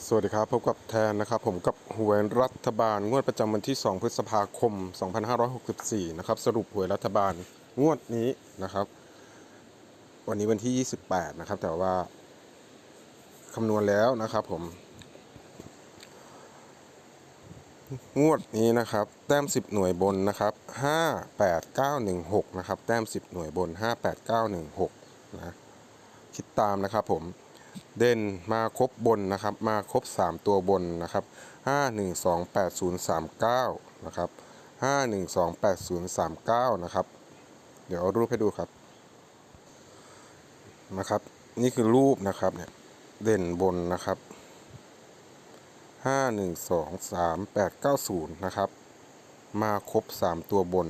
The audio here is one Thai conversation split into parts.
สวัสดีครับ พบกับแทนนะครับ ผมกับหวยรัฐบาล งวดประจำวันที่ 2 พฤษภาคม 2564 นะครับ สรุปหวยรัฐบาลงวดนี้นะครับ วันนี้วันที่ 28 นะครับ แต่ว่าคำนวณแล้วนะครับผม งวดนี้นะครับ แต้ม 10 หน่วยบนนะครับ 58916 นะครับ แต้ม 10 หน่วยบน 58916 นะ คิดตามนะครับผม เด่นมาครบบนนะครับ มาครบ 3 ตัวบนนะครับ5 1 2 8 0 3 9นะครับ5 1 2 8 0 3 9นะครับ เดี๋ยวเอารูปให้ดูครับนะครับ นี่คือรูปนะครับเนี่ยเด่นบนนะครับ 5 1 2 3 8 9 0นะครับ มาครบ 3 ตัวบน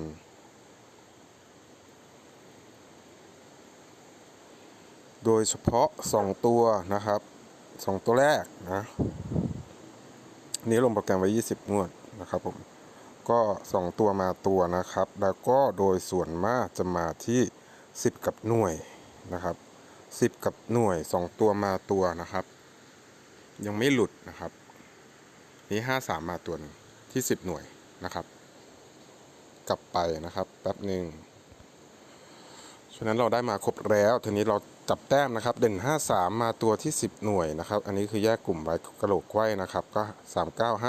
โดยเฉพาะ 2 ตัวนะครับ 2 ตัวแรกนะนี้ลงโปรแกรมไว้ 20 งวดนะครับผมก็ 2 ตัวมาตัวนะครับ แล้วก็โดยส่วนมากจะมาที่ 10 กับหน่วยนะครับ 10 กับหน่วย 2 ตัวมาตัวนะครับ ยังไม่หลุดนะครับ นี้ 53 มาตัวนึงที่ 10 หน่วยนะครับ กลับไปนะครับแป๊บหนึ่งฉะนั้นเราได้มาครบแล้วทีนี้เรา จับแต้มนะครับเด่น 53 มาตัวที่ 10 หน่วยนะครับ อันนี้คือแยกกลุ่มไว้กระโหลกไว้นะครับ ก็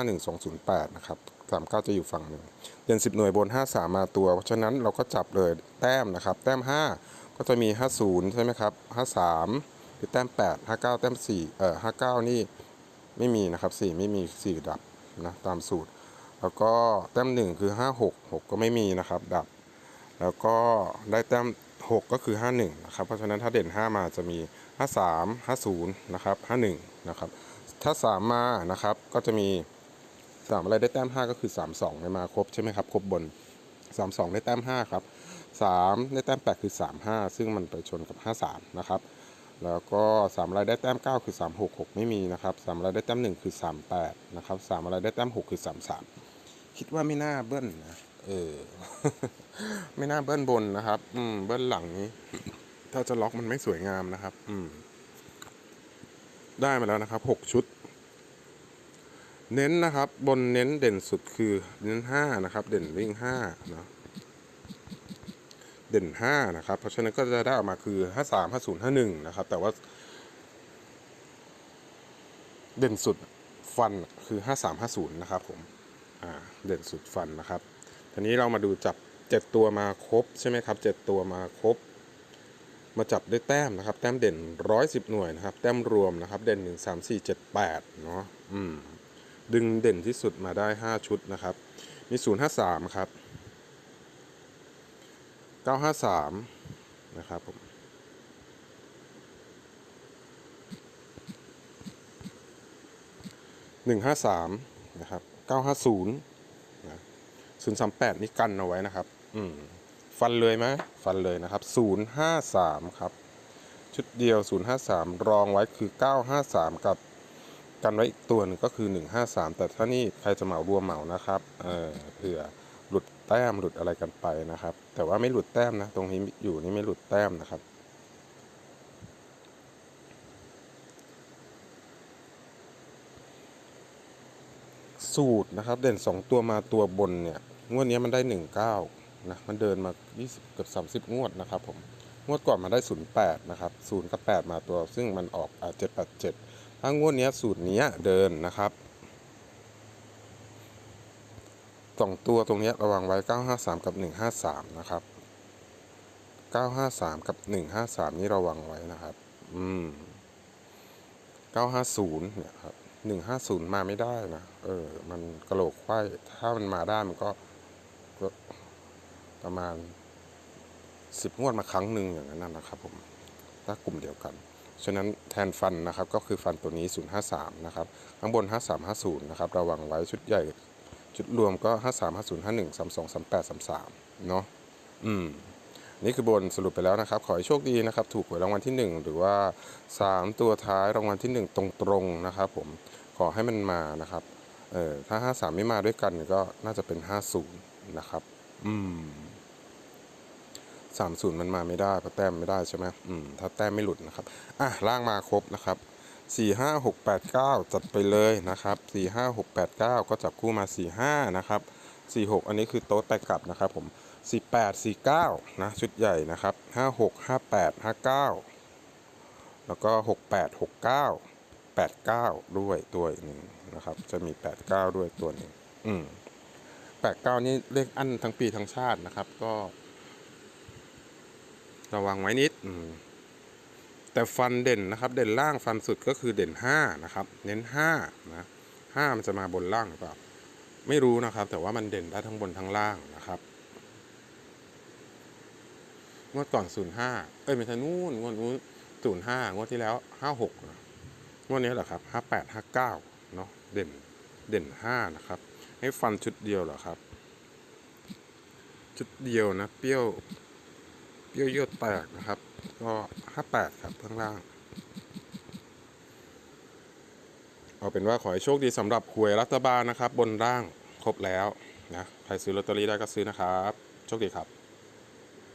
3951208 นะครับ 39 จะอยู่ฝั่งหนึ่งเด่น 10 หน่วยบน 53 มาตัว เพราะฉะนั้นเราก็จับเลยแต้มนะครับ แต้ม 5 ก็จะมี 50 ใช่ไหมครับ 53คือแต้ม 8 59 แต้ม 4 เอ่อ 59 นี่ไม่มีนะครับ 4 ไม่มี 4 ดับนะตามสูตร แล้วก็แต้ม 1 คือ 56 6 ก็ไม่มีนะครับ ดับ แล้วก็ได้แต้ม 6 ก็คือ 51 นะครับ เพราะฉะนั้นถ้าเด่น 5 มาจะมี 53 50 นะครับ 51 นะครับ ถ้า 3 มานะครับ ก็จะมี 3 อะไรได้แต้ม 5 ก็คือ 32ไม่มาครบใช่ไหมครับ ครบบน 32 ได้แต้ม 5 ครับ 3 ได้แต้ม 8 คือ 35 ซึ่งมันไปชนกับ 53 นะครับ แล้วก็3อะไรได้แต้ม 9 คือ 366 ไม่มีนะครับ3อะไรได้แต้ม 1 คือ 38 นะครับ3อะไรได้แต้ม 6 คือ 33 คิดว่าไม่น่าเบิ้ลนะ เออ ไม่น่าเบิ้ลบนนะครับ อืม เบิ้ลหลังนี้ ถ้าจะล็อกมันไม่สวยงามนะครับ อืม ได้มาแล้วนะครับหกชุด เน้นนะครับ บนเน้นเด่นสุดคือ เน้นห้านะครับ เด่นวิ่งห้าเนาะเด่นห้านะครับ เพราะฉะนั้นก็จะได้ออกมาคือห้าสามห้าศูนย์ห้าหนึ่งนะครับ แต่ว่า เด่นสุดฟันคือห้าสามห้าศูนย์นะครับผม อ่า เด่นสุดฟันนะครับ ทีนี้เรามาดูจับเจ็ดตัวมาครบใช่ไหมครับเจ็ดตัวมาครบ มาจับด้วยแต้มนะครับ แต้มเด่นร้อยสิบหน่วยนะครับ แต้มรวมนะครับ เด่นหนึ่งสามสี่เจ็ดแปดเนาะอืมดึงเด่นที่สุดมาได้ห้าชุดนะครับ มีศูนย์ห้าสามครับเก้าห้าสามนะครับผมหนึ่งห้าสามนะครับเก้าห้าศูนย์ ศูนย์สามแปดนี่กันเอาไว้นะครับ อืมฟันเลยไหมฟันเลยนะครับ053ครับ ชุดเดียว053รองไว้คือ953กับกันไว้อีกตัวหนึ่งก็คือ 153 แต่ถ้านี่ใครจะเหมารวมเหมานะครับ เออเผื่อหลุดแต้มหลุดอะไรกันไปนะครับ แต่ว่าไม่หลุดแต้มนะ ตรงนี้อยู่นี่ไม่หลุดแต้มนะครับ สูตรนะครับ เด่น 2 ตัวมาตัวบนเนี่ย งวดนี้มันได้19นะมันเดินมา 20 เกือบ 30 งวดนะครับผม งวดก่อนมาได้ 08 นะครับ0กับ 8 มาตัว ซึ่งมันออกอ่า787 ถ้างวดนี้สูตรนี้เดินนะครับสองตัวตรงนี้ระวังไว้ 953 กับ 153 นะครับ 953 กับ 153 นี่ระวังไว้นะครับ อืม 950 เนี่ยครับ 150 มาไม่ได้นะ เออ มันกระโหลกไข้ถ้ามันมาได้มันก็็ประมาณ10งวดมาครั้งหนึ่งอย่างนั้นนะนะครับผมถ้ากลุ่มเดียวกัน ฉะนั้นแทนฟันนะครับก็คือฟันตัวนี้ 053 นะครับ ข้างบน 5350 นะครับ ระวังไว้ชุดใหญ่ ชุดรวมก็ 53 50 51 32 38 33 เนาะอืม นี่คือบนสรุปไปแล้วนะครับ ขอให้โชคดีนะครับ ถูกหวยรางวัลที่ 1 หรือว่า 3 ตัวท้ายรางวัลที่ 1 ตรงๆนะครับผมขอให้มันมานะครับเออถ้า 53 ไม่มาด้วยกันก็น่าจะเป็น 50 นะครับ อืม30มันมาไม่ได้เพราะแต้มไม่ได้ใช่ไหมอืมถ้าแต้มไม่หลุดนะครับ อะล่างมาครบนะครับสี่ห้าหกแปดเก้าจัดไปเลยนะครับสี่ห้าหกแปดเก้าก็จับคู่มาสี่ห้านะครับสี่หกอันนี้คือโต๊ะไปกลับนะครับ ผมสี่แปดสี่เก้านะชุดใหญ่นะครับห้าหกห้าแปดห้าเก้าแล้วก็หกแปดหกเก้าแปดเก้าด้วยตัวหนึ่งนะครับ จะมีแปดเก้าด้วยตัวหนึ่งอืม แปดเก้านี่เลขอันทั้งปีทั้งชาตินะครับ ก็ ระวังไว้นิดแต่ฟันเด่นนะครับ เด่นล่างฟันสุดก็คือเด่นห้านะครับ เน้นห้านะห้ามันจะมาบนล่างหรือเปล่าไม่รู้นะครับ แต่ว่ามันเด่นได้ทั้งบนทั้งล่างนะครับงวดก่อนศูนย์ห้าเอ้ยไม่ใช่นู่นงวดนู้นศูนย์ห้างวดที่แล้วห้าหกงวดนี้แหละครับห้าแปดห้าเก้าเนาะเด่นเด่นห้านะครับ ให้ฟันชุดเดียวเหรอครับ ชุดเดียวนะ เปรี้ยว เปรี้ยวเยื่อแตกนะครับ ก็ห้าแปดครับข้างล่าง เอาเป็นว่าขอให้โชคดีสำหรับหวยรัฐบาลนะครับ บนร่างครบแล้วนะ ใครซื้อลอตเตอรี่ได้ก็ซื้อนะครับ โชคดีครับ